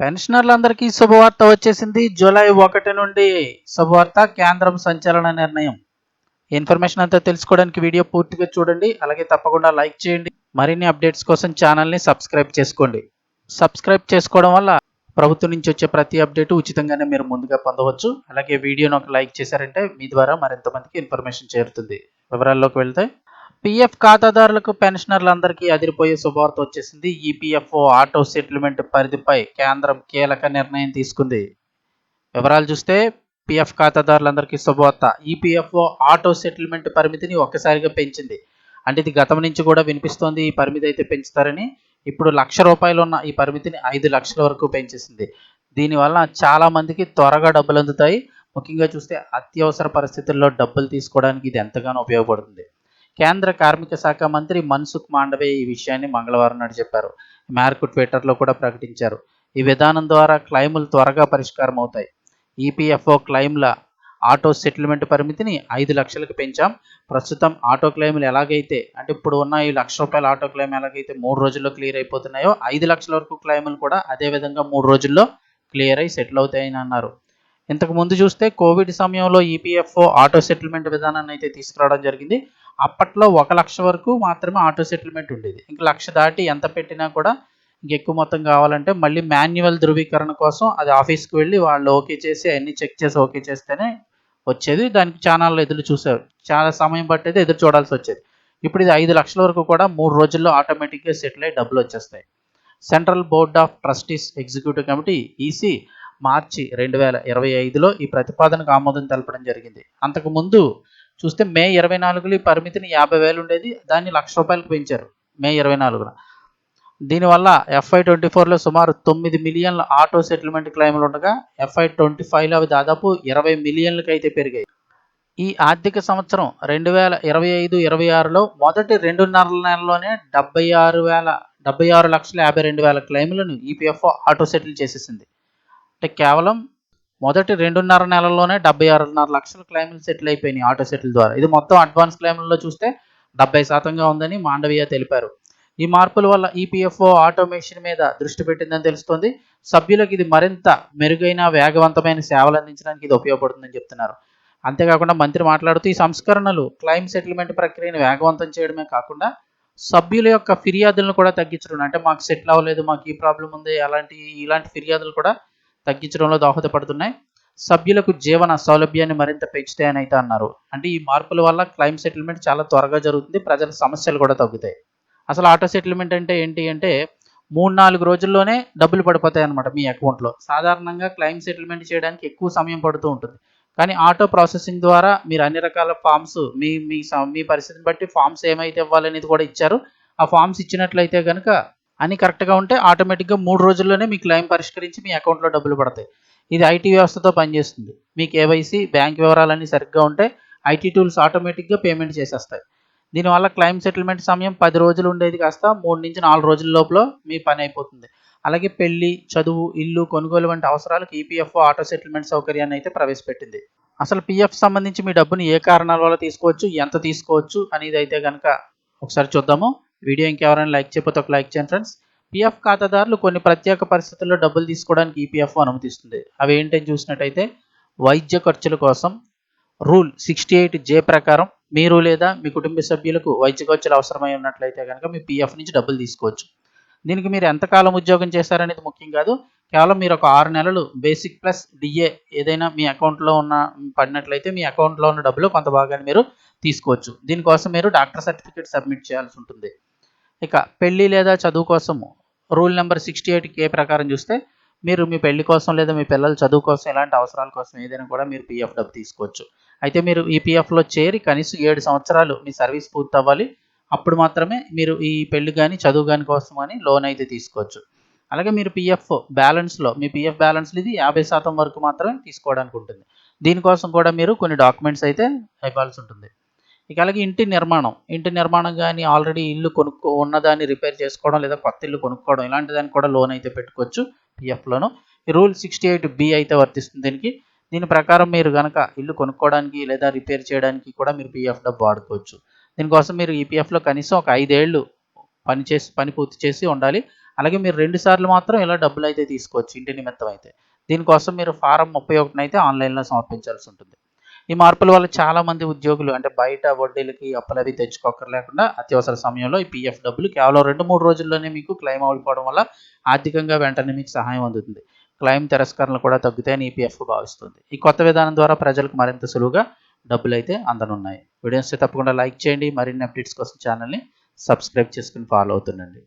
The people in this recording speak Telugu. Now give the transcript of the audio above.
పెన్షనర్లందరికీ శుభవార్త వచ్చేసింది. జూలై ఒకటి నుండి శుభవార్త కేంద్రం సంచలన నిర్ణయం. ఇన్ఫర్మేషన్ అంతా తెలుసుకోవడానికి వీడియో పూర్తిగా చూడండి. అలాగే తప్పకుండా లైక్ చేయండి. మరిన్ని అప్డేట్స్ కోసం ఛానల్ని సబ్స్క్రైబ్ చేసుకోండి. సబ్స్క్రైబ్ చేసుకోవడం వల్ల ప్రభుత్వం నుంచి వచ్చే ప్రతి అప్డేట్ ఉచితంగానే మీరు ముందుగా పొందవచ్చు. అలాగే వీడియోను ఒక లైక్ చేశారంటే మీ ద్వారా మరింతమందికి ఇన్ఫర్మేషన్ చేరుతుంది. వివరాల్లోకి వెళ్తే పిఎఫ్ ఖాతాదారులకు పెన్షనర్లందరికీ అదిరిపోయే శుభవార్త వచ్చేసింది. ఈపీఎఫ్ఓ ఆటో సెటిల్మెంట్ పరిధిపై కేంద్రం కీలక నిర్ణయం తీసుకుంది. వివరాలు చూస్తే పిఎఫ్ ఖాతాదారులందరికీ శుభవార్త. ఈపీఎఫ్ఓ ఆటో సెటిల్మెంట్ పరిమితిని ఒక్కసారిగా పెంచింది. అంటే ఇది గతం నుంచి కూడా వినిపిస్తోంది. ఈ పరిమితి అయితే పెంచుతారని ఇప్పుడు లక్ష రూపాయలు ఉన్న ఈ పరిమితిని ఐదు లక్షల వరకు పెంచేసింది. దీనివల్ల చాలామందికి త్వరగా డబ్బులు అందుతాయి. ముఖ్యంగా చూస్తే అత్యవసర పరిస్థితుల్లో డబ్బులు తీసుకోవడానికి ఇది ఎంతగానో ఉపయోగపడుతుంది. కేంద్ర కార్మిక శాఖ మంత్రి మన్సుఖ్ మాండవే ఈ విషయాన్ని మంగళవారం నాడు చెప్పారు. ఈ మేరకు ట్విట్టర్లో కూడా ప్రకటించారు. ఈ విధానం ద్వారా క్లైములు త్వరగా పరిష్కారం అవుతాయి. ఈపీఎఫ్ఓ క్లైమ్ల ఆటో సెటిల్మెంట్ పరిమితిని ఐదు లక్షలకు పెంచాం. ప్రస్తుతం ఆటో క్లెయిమ్లు ఎలాగైతే అంటే ఇప్పుడు ఉన్న ఈ లక్ష రూపాయల ఆటో క్లెయిమ్ ఎలాగైతే మూడు రోజుల్లో క్లియర్ అయిపోతున్నాయో ఐదు లక్షల వరకు క్లెయిములు కూడా అదే విధంగా మూడు రోజుల్లో క్లియర్ అయి సెటిల్ అవుతాయని అన్నారు. ఇంతకు ముందు చూస్తే కోవిడ్ సమయంలో ఈపీఎఫ్ఓ ఆటో సెటిల్మెంట్ విధానాన్ని అయితే తీసుకురావడం జరిగింది. అప్పట్లో ఒక లక్ష వరకు మాత్రమే ఆటో సెటిల్మెంట్ ఉండేది. ఇంక లక్ష దాటి ఎంత పెట్టినా కూడా ఇంకెక్కువ మొత్తం కావాలంటే మళ్ళీ మాన్యువల్ ధృవీకరణ కోసం అది ఆఫీస్కి వెళ్ళి వాళ్ళు ఓకే చేసి అన్ని చెక్ చేసి ఓకే చేస్తేనే వచ్చేది. దానికి ఛానల్లో ఎదురు చూసారు. చాలా సమయం పట్టేది ఎదురు చూడాల్సి వచ్చేది. ఇప్పుడు ఇది ఐదు లక్షల వరకు కూడా మూడు రోజుల్లో ఆటోమేటిక్గా సెటిల్ అయ్యి డబ్బులు వచ్చేస్తాయి. Central board of trustees executive committee EC మార్చి రెండు వేల ఇరవై ఐదులో ఈ ప్రతిపాదనకు ఆమోదం తెలపడం జరిగింది. అంతకుముందు చూస్తే మే ఇరవై నాలుగులో ఈ పరిమితిని యాభై వేలు ఉండేది దాన్ని లక్ష రూపాయలకు పెంచారు మే ఇరవై నాలుగున. దీనివల్ల ఎఫ్ఐ ట్వంటీ ఫోర్లో సుమారు తొమ్మిది మిలియన్ల ఆటో సెటిల్మెంట్ క్లెయిమ్లు ఉండగా ఎఫ్ఐ ట్వంటీ ఫైవ్లో అవి దాదాపు ఇరవై మిలియన్లకు అయితే పెరిగాయి. ఈ ఆర్థిక సంవత్సరం రెండు వేల ఇరవై ఐదు ఇరవై ఆరులో మొదటి రెండున్నర నెలలోనే డెబ్బై ఆరు వేల డెబ్బై ఆరు లక్షల యాభై రెండు వేల క్లెయిమ్లను ఈపీఎఫ్ఓ ఆటో సెటిల్ చేసేసింది. అంటే కేవలం మొదటి రెండున్నర నెలల్లోనే డెబ్బై ఆరున్నర లక్షల క్లెయిమ్లు సెటిల్ అయిపోయినాయి ఆటో సెటిల్ ద్వారా. ఇది మొత్తం అడ్వాన్స్ క్లెయిమ్లలో చూస్తే డెబ్బై శాతంగా ఉందని మాండవీయ తెలిపారు. ఈ మార్పుల వల్ల ఈపీఎఫ్ఓ ఆటోమేషన్ మీద దృష్టి పెట్టిందని తెలుస్తోంది. సభ్యులకు ఇది మరింత మెరుగైన వేగవంతమైన సేవలు అందించడానికి ఇది ఉపయోగపడుతుందని చెప్తున్నారు. అంతేకాకుండా మంత్రి మాట్లాడుతూ ఈ సంస్కరణలు క్లైమ్ సెటిల్మెంట్ ప్రక్రియను వేగవంతం చేయడమే కాకుండా సభ్యుల యొక్క ఫిర్యాదులను కూడా తగ్గించడం అంటే మాకు సెటిల్ అవ్వలేదు మాకు ఈ ప్రాబ్లం ఉంది అలాంటి ఇలాంటి ఫిర్యాదులు కూడా తగ్గించడంలో దోహదపడుతున్నాయి. సభ్యులకు జీవన సౌలభ్యాన్ని మరింత పెంచుతాయని అయితే అన్నారు. అంటే ఈ మార్పుల వల్ల క్లైమ్ సెటిల్మెంట్ చాలా త్వరగా జరుగుతుంది ప్రజల సమస్యలు కూడా తగ్గుతాయి. అసలు ఆటో సెటిల్మెంట్ అంటే ఏంటి అంటే మూడు నాలుగు రోజుల్లోనే డబ్బులు పడిపోతాయి అనమాట మీ అకౌంట్లో. సాధారణంగా క్లైమ్ సెటిల్మెంట్ చేయడానికి ఎక్కువ సమయం పడుతూ ఉంటుంది. కానీ ఆటో ప్రాసెసింగ్ ద్వారా మీరు అన్ని రకాల ఫామ్స్ మీ మీ స- మీ పరిస్థితిని బట్టి ఫామ్స్ ఏమైతే ఇవ్వాలనేది కూడా ఇచ్చారు. ఆ ఫామ్స్ ఇచ్చినట్లయితే కనుక అన్ని కరెక్ట్గా ఉంటే ఆటోమేటిక్గా మూడు రోజుల్లోనే మీ క్లైమ్ పరిష్కరించి మీ అకౌంట్లో డబ్బులు పడతాయి. ఇది ఐటీ వ్యవస్థతో పనిచేస్తుంది. మీ కేవైసీ బ్యాంక్ వివరాలన్నీ సరిగ్గా ఉంటే ఐటీ టూల్స్ ఆటోమేటిక్గా పేమెంట్ చేసేస్తాయి. దీనివల్ల క్లైమ్ సెటిల్మెంట్ సమయం పది రోజులు ఉండేది కాస్త మూడు నుంచి నాలుగు రోజుల లోపల మీ పని అయిపోతుంది. అలాగే పెళ్ళి చదువు ఇల్లు కొనుగోలు వంటి అవసరాలకు ఈపీఎఫ్ఓ ఆటో సెటిల్మెంట్ సౌకర్యాన్ని అయితే ప్రవేశపెట్టింది. అసలు పిఎఫ్ సంబంధించి మీ డబ్బుని ఏ కారణాల వల్ల తీసుకోవచ్చు ఎంత తీసుకోవచ్చు అనేది అయితే కనుక ఒకసారి చూద్దాము. వీడియో ఇంకెవరైనా లైక్ చేయకపోతే ఒక లైక్ చేయండి ఫ్రెండ్స్. పిఎఫ్ ఖాతాదారులు కొన్ని ప్రత్యేక పరిస్థితుల్లో డబ్బులు తీసుకోవడానికి ఈపీఎఫ్ అనుమతిస్తుంది. అవి ఏంటని చూసినట్టయితే వైద్య ఖర్చుల కోసం రూల్ సిక్స్టీ ఎయిట్ జే ప్రకారం మీరు లేదా మీ కుటుంబ సభ్యులకు వైద్య ఖర్చులు అవసరమై ఉన్నట్లయితే కనుక మీ పిఎఫ్ నుంచి డబ్బులు తీసుకోవచ్చు. దీనికి మీరు ఎంతకాలం ఉద్యోగం చేశారనేది ముఖ్యం కాదు. కేవలం మీరు ఒక ఆరు నెలలు బేసిక్ ప్లస్ డిఏ ఏదైనా మీ అకౌంట్లో ఉన్న పడినట్లయితే మీ అకౌంట్లో ఉన్న డబ్బులు కొంత భాగాన్ని మీరు తీసుకోవచ్చు. దీనికోసం మీరు డాక్టర్ సర్టిఫికేట్ సబ్మిట్ చేయాల్సి ఉంటుంది. ఇక పెళ్ళి లేదా చదువు కోసం rule number sixty eight K ప్రకారం చూస్తే మీరు మీ పెళ్ళి కోసం లేదా మీ పిల్లల చదువు కోసం ఇలాంటి అవసరాల కోసం ఏదైనా కూడా మీరు పిఎఫ్ డబ్బు తీసుకోవచ్చు. అయితే మీరు ఈ పీఎఫ్లో చేరి కనీసం ఏడు సంవత్సరాలు మీ సర్వీస్ పూర్తి అవ్వాలి అప్పుడు మాత్రమే మీరు ఈ పెళ్ళి కానీ చదువు కానీ కోసం అని లోన్ అయితే తీసుకోవచ్చు. అలాగే మీరు పిఎఫ్ బ్యాలెన్స్లో మీ పిఎఫ్ బ్యాలెన్స్ ఇది యాభై శాతం వరకు మాత్రమే తీసుకోవడానికి ఉంటుంది. దీనికోసం కూడా మీరు కొన్ని డాక్యుమెంట్స్ అయితే ఇవ్వాల్సి ఉంటుంది. ఇక అలాగే ఇంటి నిర్మాణం. ఇంటి నిర్మాణం కానీ ఆల్రెడీ ఇల్లు కొనుక్కో ఉన్నదాన్ని రిపేర్ చేసుకోవడం లేదా కొత్త ఇల్లు కొనుక్కోవడం ఇలాంటి దానికి కూడా లోన్ అయితే పెట్టుకోవచ్చు పిఎఫ్లోను. ఈ రూల్ సిక్స్టీ ఎయిట్ బి అయితే వర్తిస్తుంది దీనికి. దీని ప్రకారం మీరు కనుక ఇల్లు కొనుక్కోవడానికి లేదా రిపేర్ చేయడానికి కూడా మీరు పిఎఫ్ డబ్బు వాడుకోవచ్చు. దీనికోసం మీరు ఈపీఎఫ్లో కనీసం ఒక ఐదేళ్ళు పని చేసి పని పూర్తి చేసి ఉండాలి. అలాగే మీరు రెండు సార్లు మాత్రం ఇలా డబ్బులు అయితే తీసుకోవచ్చు ఇంటి నిమిత్తం అయితే. దీనికోసం మీరు ఫారం ముప్పై ఒకటినైతే ఆన్లైన్లో సమర్పించాల్సి ఉంటుంది. ఈ మార్పుల వల్ల చాలామంది ఉద్యోగులు అంటే బయట వడ్డీలకి అప్పులు అవి అత్యవసర సమయంలో ఈ పీఎఫ్ డబ్బులు కేవలం రెండు మూడు రోజుల్లోనే మీకు క్లెయిమ్ అయిపోవడం వల్ల ఆర్థికంగా వెంటనే మీకు సహాయం అందుతుంది. క్లెయిమ్ తిరస్కరణలు కూడా తగ్గుతాయని ఈపీఎఫ్ భావిస్తుంది. ఈ కొత్త విధానం ద్వారా ప్రజలకు మరింత సులువుగా డబ్బులు అయితే అందనున్నాయి. వీడియోస్ తప్పకుండా లైక్ చేయండి. మరిన్ని అప్డేట్స్ కోసం ఛానల్ని సబ్స్క్రైబ్ చేసుకుని ఫాలో అవుతుండండి.